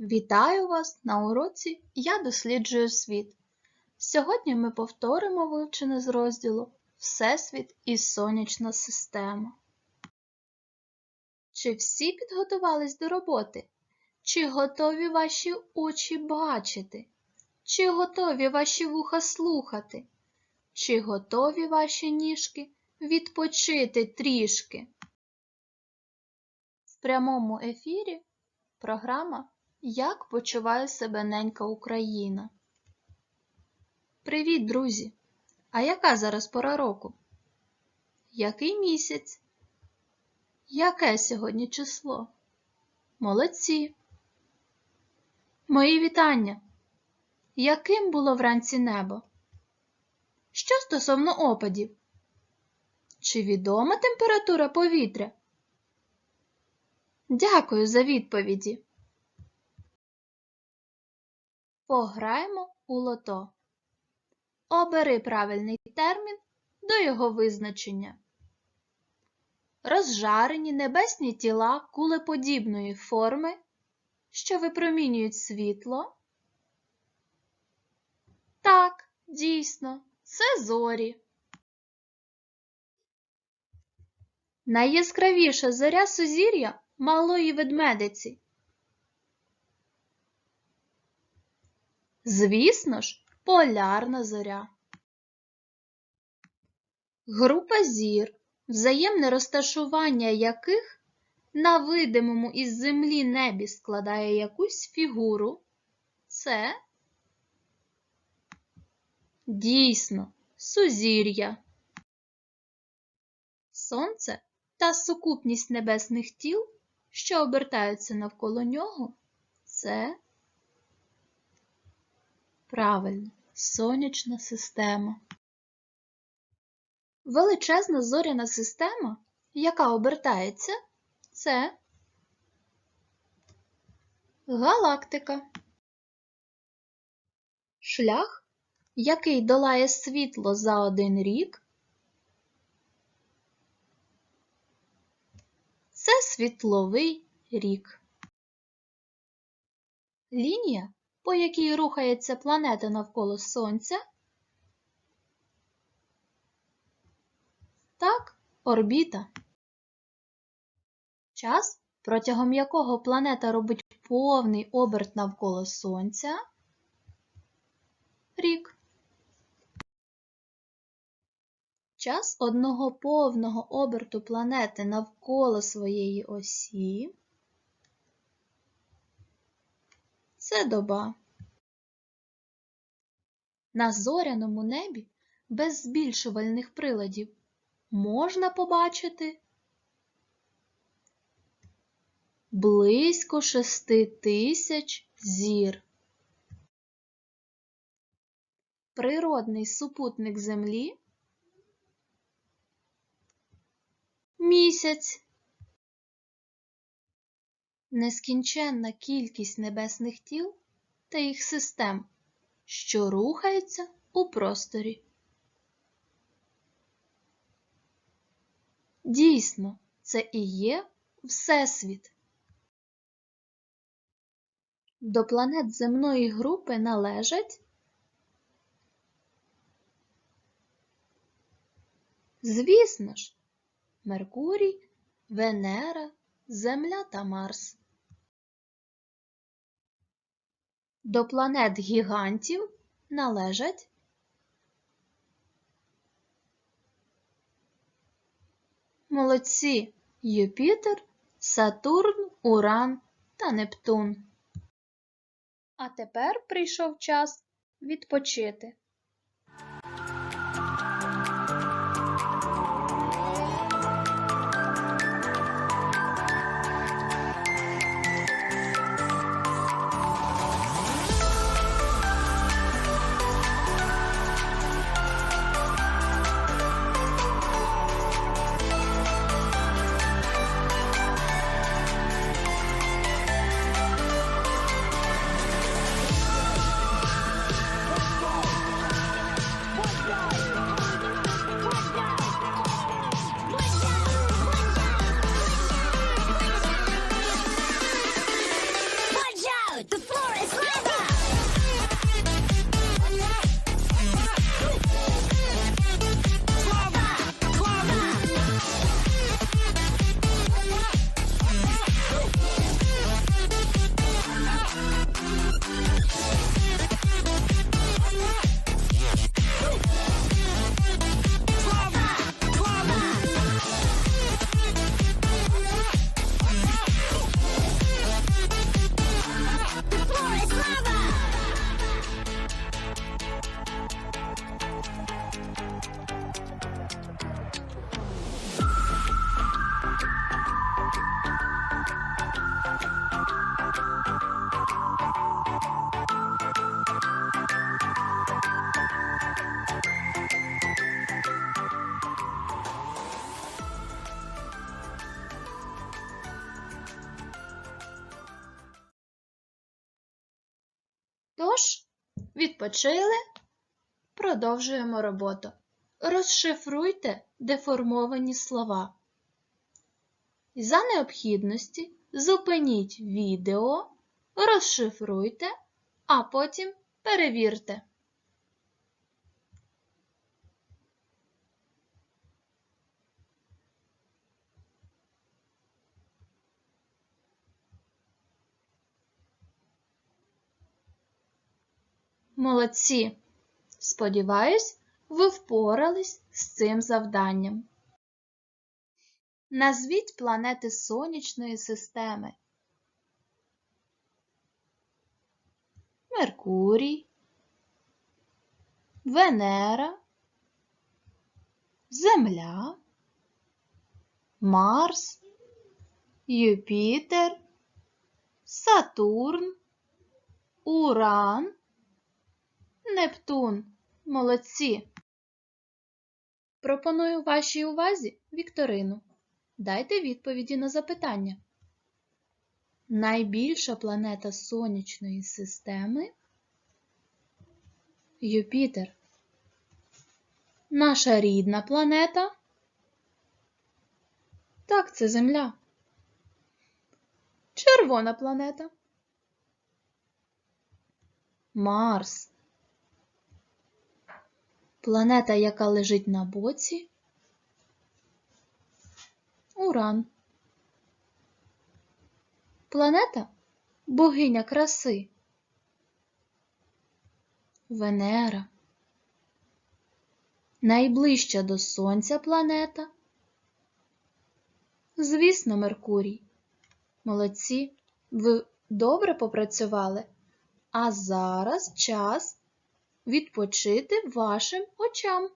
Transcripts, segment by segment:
Вітаю вас на уроці Я досліджую світ. Сьогодні ми повторимо вивчене з розділу Всесвіт і Сонячна система. Чи всі підготувались до роботи? Чи готові ваші очі бачити? Чи готові ваші вуха слухати? Чи готові ваші ніжки відпочити трішки? В прямому ефірі програма Як почуває себе ненька Україна? Привіт, друзі! А яка зараз пора року? Який місяць? Яке сьогодні число? Молодці! Мої вітання! Яким було вранці небо? Що стосовно опадів? Чи відома температура повітря? Дякую за відповіді. Пограємо у лото. Обери правильний термін до його визначення. Розжарені небесні тіла кулеподібної форми, що випромінюють світло. Так, дійсно, це зорі. Найяскравіша зоря сузір'я малої ведмедиці. Звісно ж, полярна зоря. Група зір, взаємне розташування яких на видимому із землі небі складає якусь фігуру, це дійсно сузір'я. Сонце та сукупність небесних тіл, що обертаються навколо нього, це правильно сонячна система. Величезна зоряна система, яка обертається, це галактика. Шлях, який долає світло за один рік, це світловий рік. Лінія, по якій рухається планета навколо Сонця, так, орбіта. Час, протягом якого планета робить повний оберт навколо Сонця, рік. Час одного повного оберту планети навколо своєї осі це доба. На зоряному небі без збільшувальних приладів можна побачити близько шести тисяч зір. Природний супутник Землі місяць. Нескінченна кількість небесних тіл та їх систем, що рухаються у просторі. Дійсно, це і є Всесвіт. До планет земної групи належать Звісно ж, Меркурій, Венера, Земля та Марс. До планет гігантів належать Молодці Юпітер, Сатурн, Уран та Нептун. А тепер прийшов час відпочити. Тож, відпочили, продовжуємо роботу. Розшифруйте деформовані слова. За необхідності зупиніть відео, розшифруйте, а потім перевірте. Молодці! Сподіваюсь, ви впорались з цим завданням. Назвіть планети Сонячної системи. Меркурій, Венера, Земля, Марс, Юпітер, Сатурн, Уран, Нептун. Молодці. Пропоную вашій увазі вікторину. Дайте відповіді на запитання. Найбільша планета Сонячної системи Юпітер. Наша рідна планета. Так, це Земля. Червона планета. Марс. Планета, яка лежить на боці. Уран. Планета богиня краси. Венера. Найближча до Сонця планета. Звісно, Меркурій. Молодці, ви добре попрацювали. А зараз час відпочити вашим очам.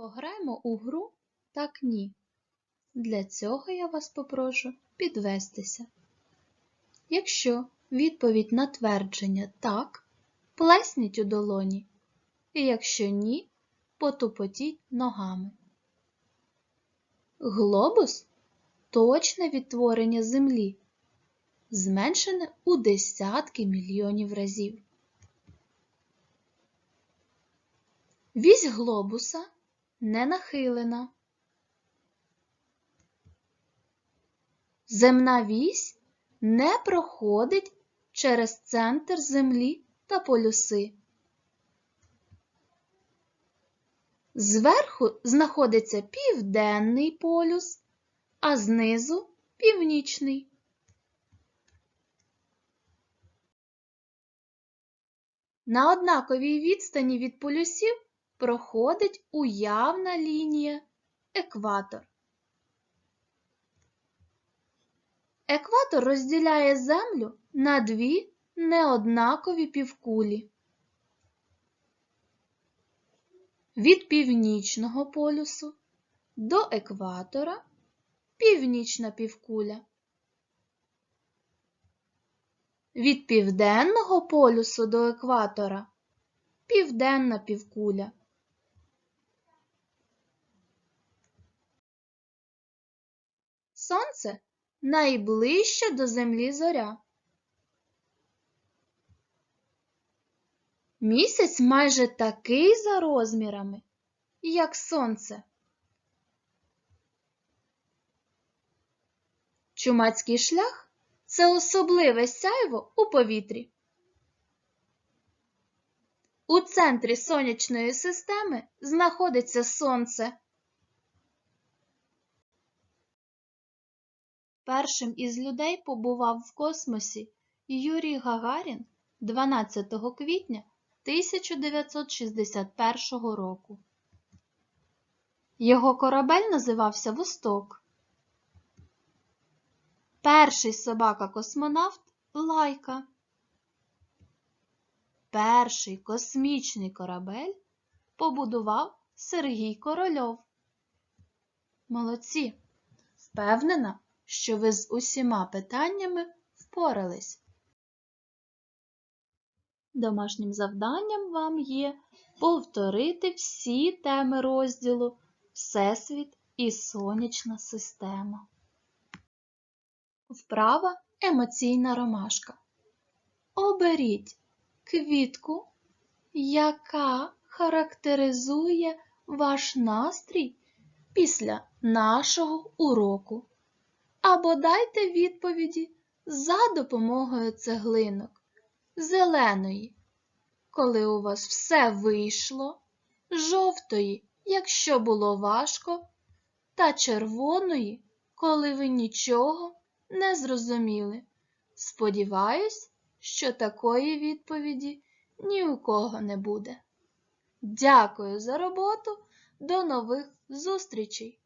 Пограємо у гру так ні. Для цього я вас попрошу підвестися. Якщо відповідь на твердження так, плесніть у долоні. І якщо ні, потупотіть ногами. Глобус точне відтворення Землі, зменшене у десятки мільйонів разів. Вісь глобуса не нахилена. Земна вісь не проходить через центр Землі та полюси. Зверху знаходиться південний полюс, а знизу північний. На однаковій відстані від полюсів проходить уявна лінія екватор. Екватор розділяє Землю на дві неоднакові півкулі. Від північного полюсу до екватора північна півкуля. Від південного полюсу до екватора південна півкуля. Сонце найближча до Землі зоря. Місяць майже такий за розмірами, як сонце. Чумацький шлях це особливе сяйво у повітрі. У центрі сонячної системи знаходиться Сонце. Першим із людей побував в космосі Юрій Гагарін 12 квітня 1961 року. Його корабель називався Восток. Перший собака-космонавт Лайка. Перший космічний корабель побудував Сергій Корольов. Молодці! Впевнена, що ви з усіма питаннями впорались. Домашнім завданням вам є повторити всі теми розділу Всесвіт і Сонячна система. Вправа емоційна ромашка. Оберіть квітку, яка характеризує ваш настрій після нашого уроку. Або дайте відповіді за допомогою цеглинок зеленої, коли у вас все вийшло, жовтої, якщо було важко, та червоної, коли ви нічого не зрозуміли. Сподіваюсь, що такої відповіді ні у кого не буде. Дякую за роботу. До нових зустрічей!